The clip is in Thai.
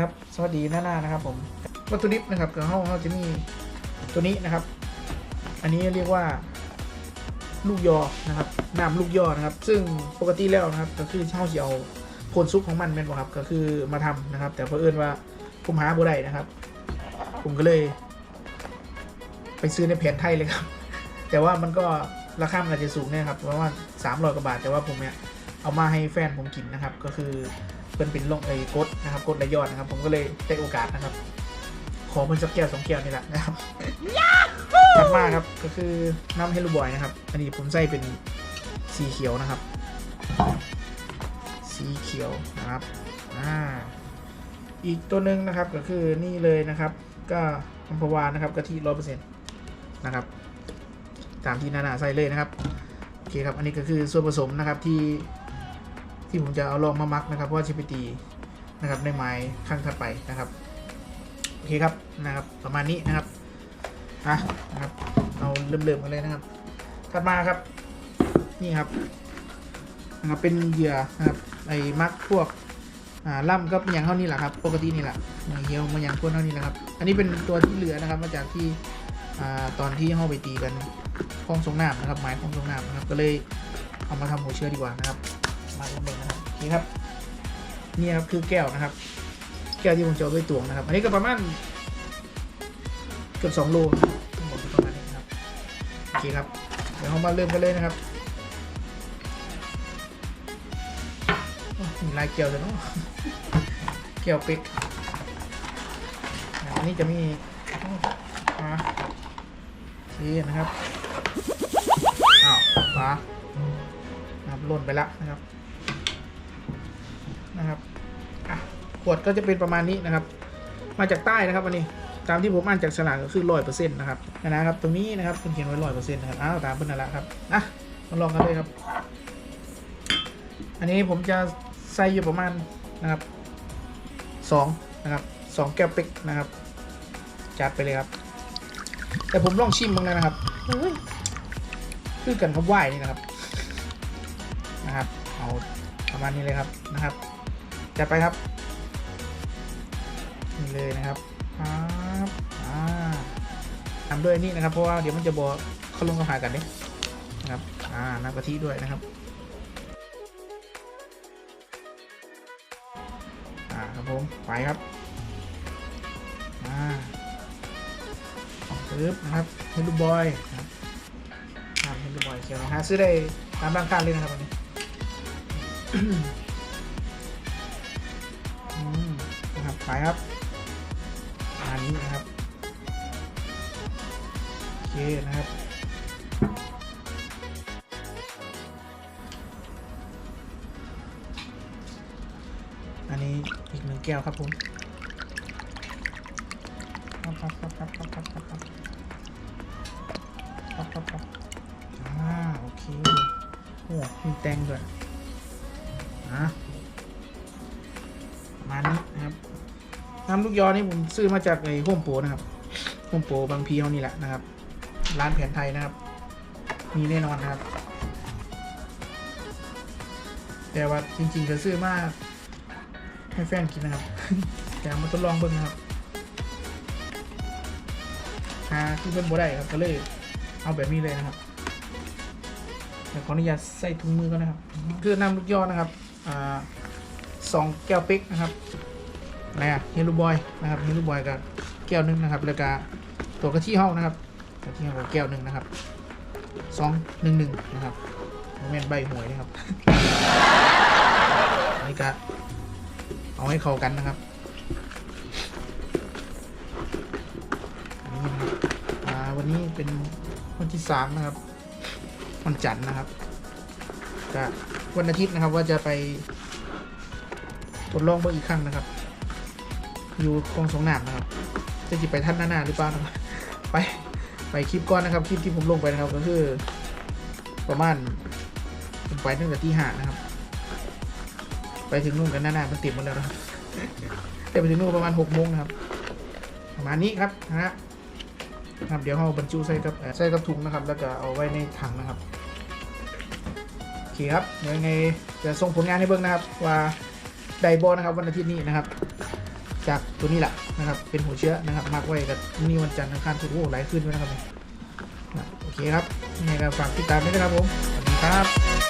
ครับ สวัสดีหน้าหน้านะครับผมวัตถุดิบนะครับกับห้องเขาจะมีตัวนี้นะครับ อันนี้เรียกว่าลูกยอนะครับน้ำลูกยอนะครับ ซึ่งปกติแล้วนะครับ ก็คือเช่าเสียวโคนซุปของมันเป็นบ่ครับ ก็คือมาทำนะครับ แต่เพอเอิญว่าผมหาบ่ได้นะครับ ผมก็เลย ไปซื้อในแผนไทยเลยครับ แต่ว่ามันก็ราคามันอาจจะสูงเนะครับเพราะว่าสามร้อยกว่าบาท แต่ว่าผมเนี่ยเอามาให้แฟนผมกินนะครับ ก็คือ เป็นเป็นลงไอ้กดนะครับกดระยอดนะครับ ผมก็เลยได้โอกาสนะครับ ขอเพิ่นสักแก้วสองแก้วนี่แหละนะครับถัดมาครับก็คือน้ำเฮลูบอยนะครับ อันนี้ผมใส่เป็นสีเขียวนะครับ สีเขียวนะครับอ่าอีกตัวหนึ่งนะครับก็คือนี่เลยนะครับ ก็อัมพวานะครับกะทิร้อยเปอร์เซ็นต์นะครับตามที่นานาใส่เลยนะครับโอเคครับอันนี้ก็คือส่วนผสมนะครับที่ ที่ผมจะเอาลองมามักนะครับเพราะว่าจะไปตีนะครับในไม้ข้างถัดไปนะครับโอเคครับนะครับประมาณนี้นะครับอะนะครับเอาเริ่มๆกันเลยนะครับ ถัดมาครับนี่ครับนะครับเป็นเหยื่อนะครับไอ้มักพวกอ่าล่ำก็เป็นอย่างเท่านี้แหละครับ ปกตินี่แหละเฮียวมาอย่างพวกเท่านี้แหละครับอันนี้เป็นตัวที่เหลือนะครับมาจากที่อ่าตอนที่เข้าไปตีกันคลองสงน้ำนะครับไม้คลองสงน้ำนะครับก็เลยเอามาทำหัวเชื้อดีกว่านะครับ มาเริ่มเลยนะครับโอเครับนี่ครับคือแก้วนะครับ แก้วที่ผมจะเอาไว้ตวงนะครับ อันนี้ก็ประมาณเกือบสองโลทั้งหมดประมาณนี้นครับโอเคครับเดี๋ยวเรามาเริ่มกันเลยนะครับมีลายเกลียวเลยเนาะเกลียวปิกอันนี้จะมีอาโอเคนะครับอ้าวฟ้าครับล่นไปแล้วนะครับ นะครับอะขวดก็จะเป็นประมาณนี้นะครับ มาจากใต้นะครับอันนี้ตามที่ผมอ่านจากฉลากก็คือร้อยเปอร์เซ็นต์นะครับนะครับ ตรงนี้นะครับคุณเขียนไว้ร้อยเปอร์เซ็นต์นะครับอ้าวตามเพิ่นนั่นแหละครับอะมาลองกันเลยครับ อันนี้ผมจะใส่อยู่ประมาณนะครับสองนะครับสองแก้วเป๊กนะครับ จัดไปเลยครับ แต่ผมลองชิมบ้างแล้วนะครับเฮ้ยคือกันกับไหวนี่นะครับนะครับ เอาประมาณนี้เลยครับนะครับ จัดไปครับนี่เลยนะครับครับอ่าทำด้วยนี่นะครับ เพราะว่าเดี๋ยวมันจะบอเขาลงกระหากันเนี่ยนะครับอ่าน้ำกะทิด้วยนะครับอ่าครับผมไปครับอ่าปึ๊บนะครับเฮลูบอยนะครับอ่าเฮลูบอยเขียวนะฮะซื้อได้ตามร้านค้าเลยนะครับวันนี้ ไปครับอันนี้นะครับ โอเคนะครับ อันนี้อีกหนึ่งแก้วครับผมครับครับครับครับครับครับครับครับครับครับอ่าโอเคโอ้มีแตงด้วยอะประ น้ำลูกยอนี่ผมซื้อมาจากไอ้โฮมโปรนะครับโฮมโปรบางพีเขานี่แหละนะครับ ร้านแผนไทยนะครับ มีแน่นอนนะครับ แต่ว่าจริงๆก็ซื้อมาให้แฟนกินนะครับแต่มาทดลองเบิ่งนะครับหาคือเป็นบ่ได้ครับก็เลยเอาแบบนี้เลยนะครับเดี๋ยวขออนุญาตใส่ถุงมือก่อนนะครับ คือน้ำลูกยอนะครับอ่าสองแก้วเป๊กนะครับ อะไรอะเฮลูบอยนะครับเฮลูบอยกับแก้วหนึ่งนะครับแล้วก็ตัวกระทิเฮานะครับกระทิเฮากับแก้วหนึ่งนะครับสองหนึ่งหนึ่งนะครับโมเมนใบหวยนะครับอันนี้ก็เอาให้เข้ากันนะครับนี่นะวันนี้เป็นวันที่สามนะครับวันจันทร์นะครับก็วันอาทิตย์นะครับว่าจะไปทดลองเบิ่งอีกครั้งนะครับ อยู่คลองสงหนามนะครับ จะจิไปท่านหน้าๆหรือเปล่านะไปไปคลิปก่อนนะครับ คลิปที่ผมลงไปนะครับก็คือ ประมาณผมไปตั้งแต่ที่หานะครับ ไปถึงนู่นกันหน้าๆมันติดหมดแล้วนะครับแต่ไปถึงนู่นประมาณหกโมงนะครับ ประมาณนี้ครับนะฮะครับเดี๋ยวเราบรรจุใส่กับใส่กับถุงนะครับ แล้วก็เอาไว้ในถังนะครับโอเคครับยังไงจะส่งผลงานให้เบิ่งนะครับ ว่าไดบอนะครับวันอาทิตย์นี้นะครับ จากตัวนี้แหละนะครับ เป็นหัวเชื้อนะครับมาร์กไว้กับนี่วันจันทร์อังคารพุธโอ้หลายขึ้นด้วยนะครับเนี่ยโอเคครับยังไงก็ฝากติดตามด้วยนะครับผมสวัสดีครับ